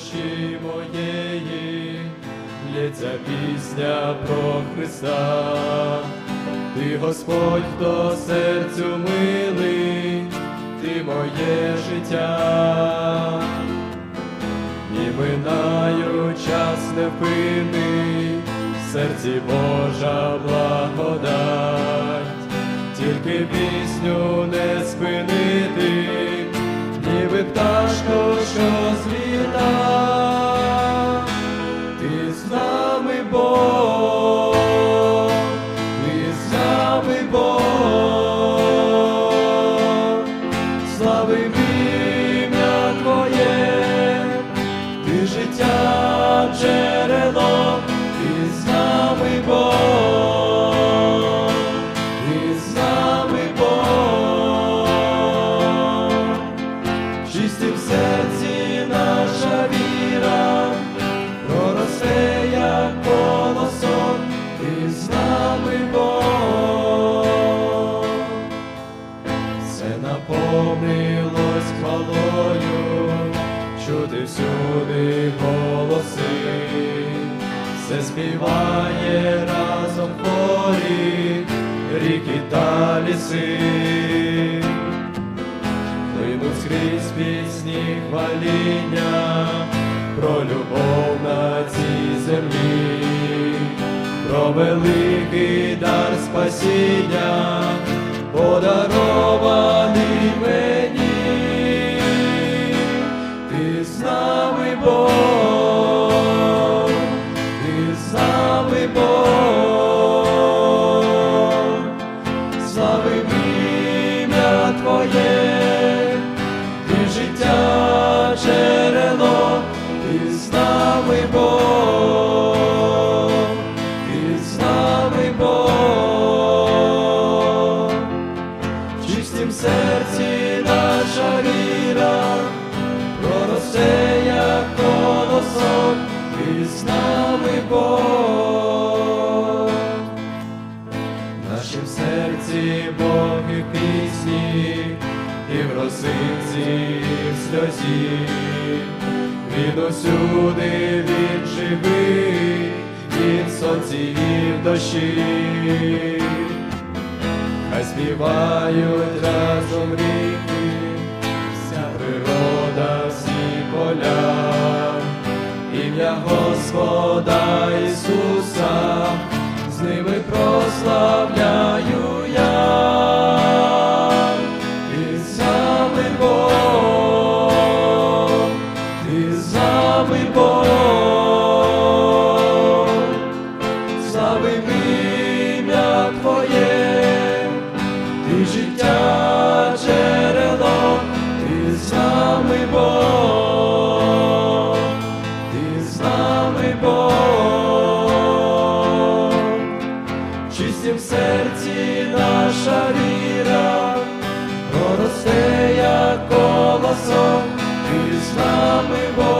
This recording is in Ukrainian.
душі моєї, лється пісня про Христа. Ти Господь, хто серцю милий, ти моє життя. І минаю час невпинний, в серці Божа благодать, тільки пісню не з нами Бог, ти з нами Бог, славим чути всюди голоси, все співає разом хорі, ріки та ліси, плинуть скрізь пісні хваління, про любов на цій землі, про великий дар спасіння, подарований нами Бог, ти нами Бог, славим ім'я Твоє, ти життя джерело, ти нами Бог, ти нами Бог, в чистім серці наша віра, ти з нами Бог. В серці Бог пісні, і в росинці, і в усюди він живий, він в сонці дощі. Хай співають разом Господа Ісуса, з ними прославляю я, ти нами Бог, ти нами Бог, славим ім'я Твоє, в серці наша віра, проросте, як колосок, ти з нами Бог,